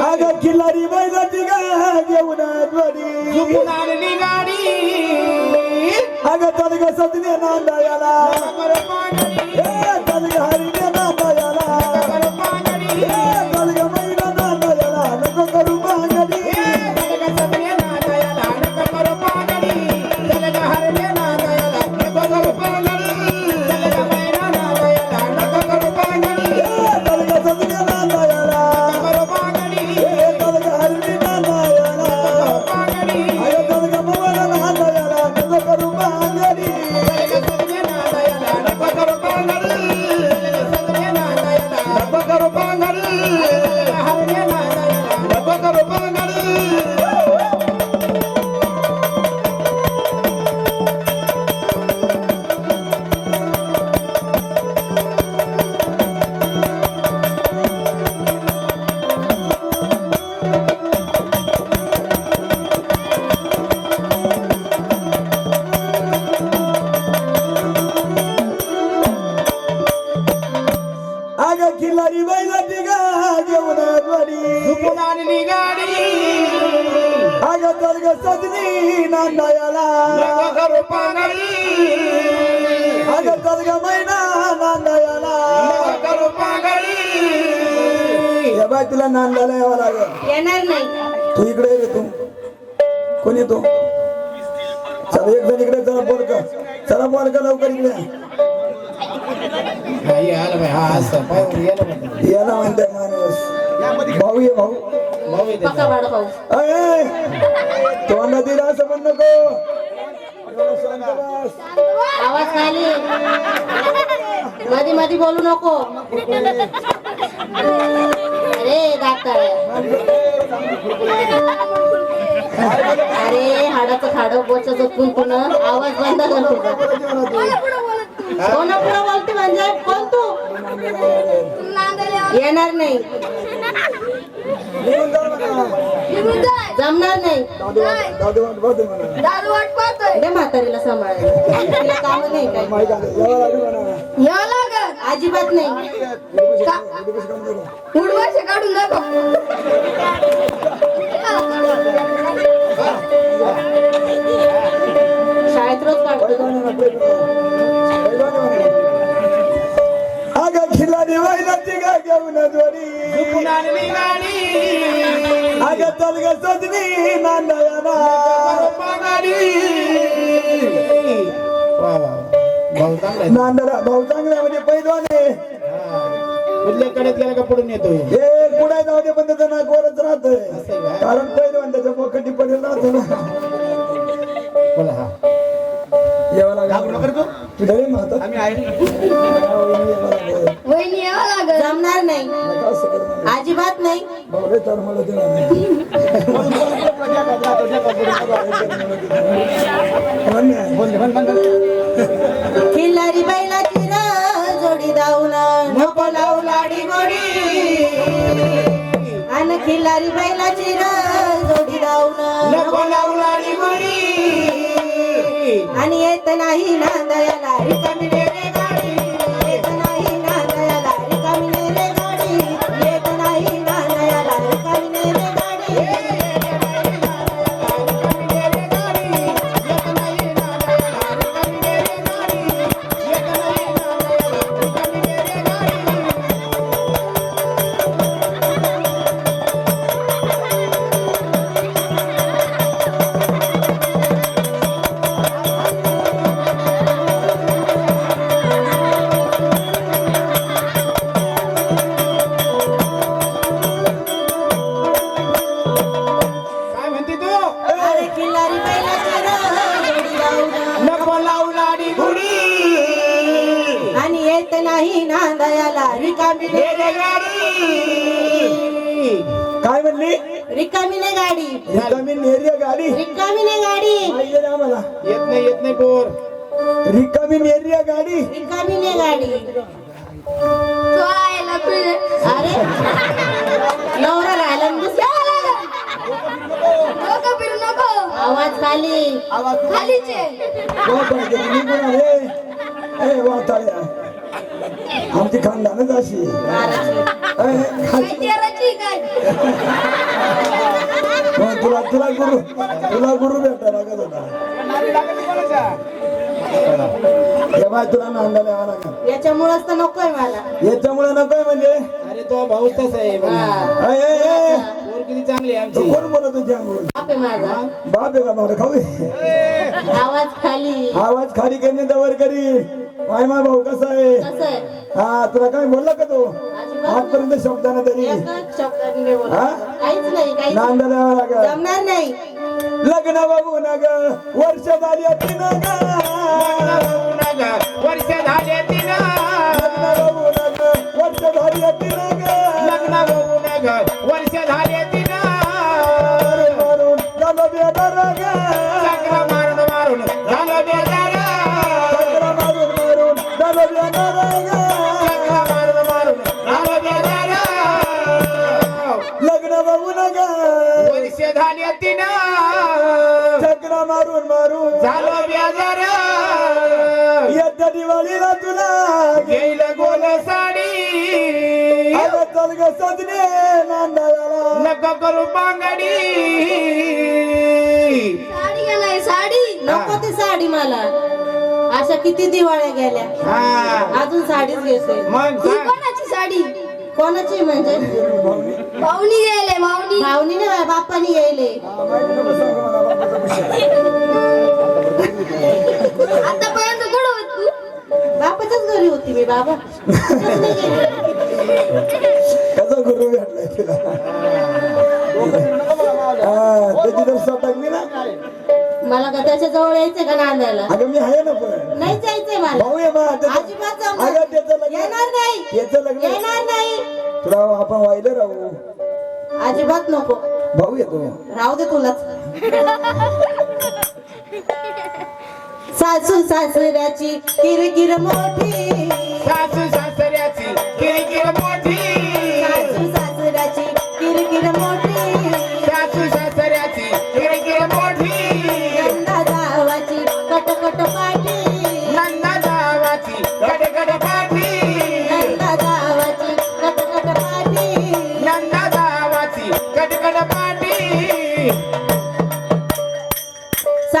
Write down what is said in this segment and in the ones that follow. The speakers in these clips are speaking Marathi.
अगं खिल्लारी बैलाची गा घेऊन झुकून आणली गाडी. अगं चल ग सजने नांदायाला बाय तुला नांदायला यावं लागेल. येणार नाही. तू इकडे ये तू. कोण येतो? चल एक जण इकडे चला बोल का चला बोल का लवकर इकडे. नाही आलं बाई हा असं. याला म्हणते माणूस. भाऊ ये भाऊ. भाऊ येते पक्का अय तोंडा दिला असं म्हण नको. एवढं शांत बस. आवाज खाली. मधी मधी बोलू नको. अरे दाताळ्या अरे हाडाचं खाडं बोच चुकून पुन्हा आवाज बंद कर तुझा. कोणा बोलते म्हणजे? कोण तू. येणार नाही. जमणार नाही. दादू दादू दादू म्हणा. दे म्हातारीला सांभाळायला. तिला काम नाही काय यावं अजिबात नाही. काम आणली गाडी अगं चल ग सजनी वा वा भाऊ चांगला म्हणजे पैलवान. उरल्या कडेत गेला का पडून येतोय? हे पुढे जाऊ दे पण त्याचं नाक वरच? कारण पहिलवान त्याच्या पोखंडी पडेल राहतो ना. बोला हा. यावं लागेल. तू आम्ही आहे. अजिबात नाही. भाऊ रे तर मला देणार नाही. म्हण ना. खिल्लारी बैलाची र जोडी दाऊन नको लावू लाडी गोडी. आणि खिल्लारी बैलाची र जोडी नको लावू लाडी गोडी. आणि येत नाही नांदयाला रिकामी आणि येत नाही नांदयाला रिकामी रे रे गाडी. काय म्हणली? रिकामीने गाडी. रिकामी नेरिया गाडी. रिकामीने गाडी. माहिती आहे आम्हाला. येत नाही येत नाही पोर. रिकामी नेरिया गाडी. रिकामीने गाडी. आवाज खाली हो, पण ते निघून आले. ए, वाटाळ्या. आमची खानदानच अशी महाराज ए, खाली- तू तुला गुरु भेटा लागत होता. तेव्हा तुला नांदायला यावं लागेल. याच्यामुळेच तर नकोय मला. याच्यामुळे नकोय म्हणजे? अरे तो भाऊ तसा आहे. बघ. हा. अय, अय, अय. किती चांगली आहे आमची. कोण बोलत तुझ्या बाप आहे माझा. बाप आहे का मला खाऊ दे. आवाज खाली. आवाज खाली करणे दवर करी. माय माय भाऊ कसा आहे? कसं आहे? हा तुला काय बोलला का तो? आजपर्यंत शब्दानं तरी. एकच शब्दाने नाही बोलत. हा? काहीच नाही काहीच नांदायला यावं लागेल. जमणार नाही. लग्न बघू न ग वर्ष झाली होती न ग वर्ष झाले तिनं लग्न बघू न ग वर्ष झाली होती न ग लग्न बेजार येत्या दिवाळीला तुला घेईल गोल साडी. अगं चल ग सजने नांदायला नको करू बांगडी. साडी नाही साडी? नको ती साडी मला. अशा किती दिवाळ्या गेल्या. हा. अजून साडीच घेते मग सांग. कोणाची साडी? कोणाची म्हणजे? माऊनी गेले माऊनी माऊनी नाही बाप्पानी गेले. आतापर्यंत कुठं होत तू? बापाच्याच घरी होती मी बाबा. कसा गुरु भेटलाय तुला? हा, त्याची तर स्वतः मी ना? मला का त्याच्याजवळ यायचंय का नांदायला? अगं मी आहे ना पण. नाही जायचंय मला. भाऊ मा त्याचं- अजिबात जमणार. अगं त्याचं लग्न येणार नाही. त्याचं लग्न येणार नाही. तुला आपण वाहिलं राहू. अजिबात नको. भाऊ येतो राहू दे तुलाच. सासू सासऱ्याची किरकिर मोठी. सासू सासऱ्याची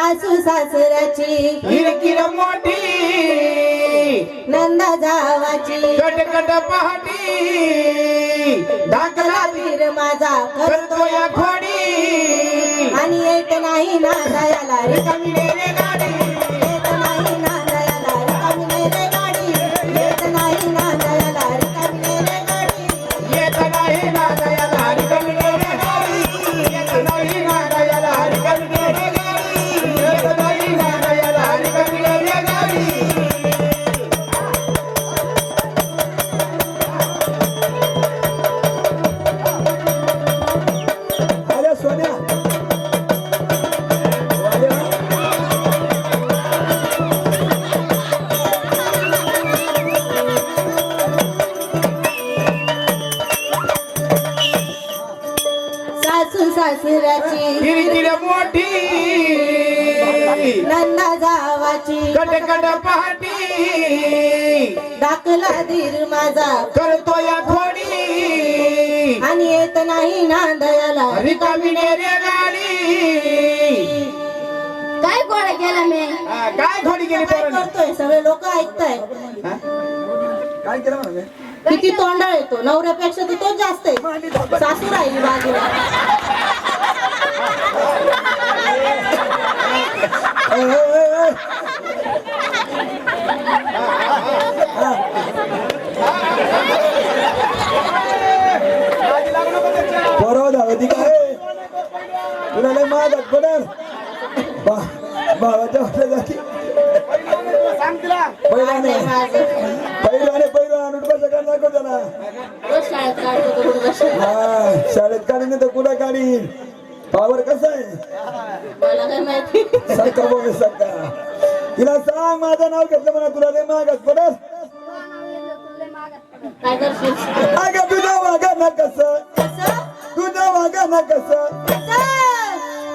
सासू सासऱ्याची. किरकिर मोठी. नंदा जावाची. कडकड पहाटी. दाखला वीर माझा करतो करतोय खोडी आणि येत नाही ना दयाला रिकामी मोठी. नंदा जावाची. कडकड पहाटी. दाखला धीर माझा. करतोय खोडी आणि येत नाही ना दयाला. रे गाडी काय गोळा केला मी? हा, काय गेली काय पोरांनी? करतोय? सगळे लोक ऐकताय हा? काय केलं मी? किती तोंडाळ येतो? नवऱ्यापेक्षा तर तोच जास्त आहे. सासू राहिली बाजूला ए, ए, ए, ए. परवा धावती काय तुला लय महाग पडेल बा माझं पहिल्याने पहिलं बसा का नको त्याला. शाळेत तो. हा काढीन नाही तर कुठं काढीन? पावर कसा आहे? सरका बघ सरका तिला सांग माझं नाव घेतलं म्हणा तुला लय पडेल काय करशील? अगं तुझं वागा ना कसं? कसं? तुझं वागा ना कसं?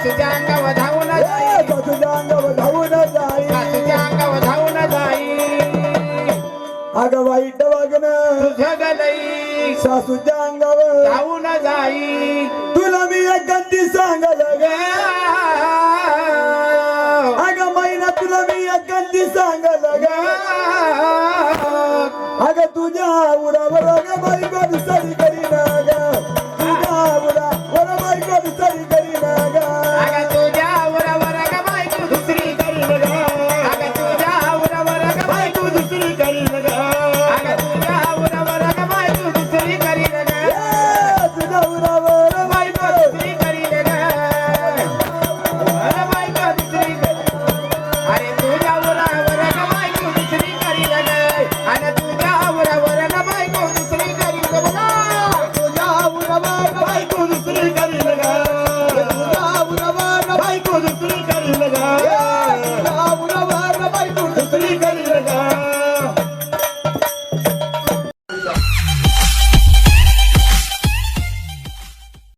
सासूच्या अंगावर धावून जाई. सासूच्या अंगावर धावून जाई. सासूच्या अंगावर धावून जाई. अग वाईट वागणं. तुझं तुला मी एक गंदी सांगल अग महिना तुला मी एक गंदी सांगल अग तुझ्या उरावर अग बाई सरी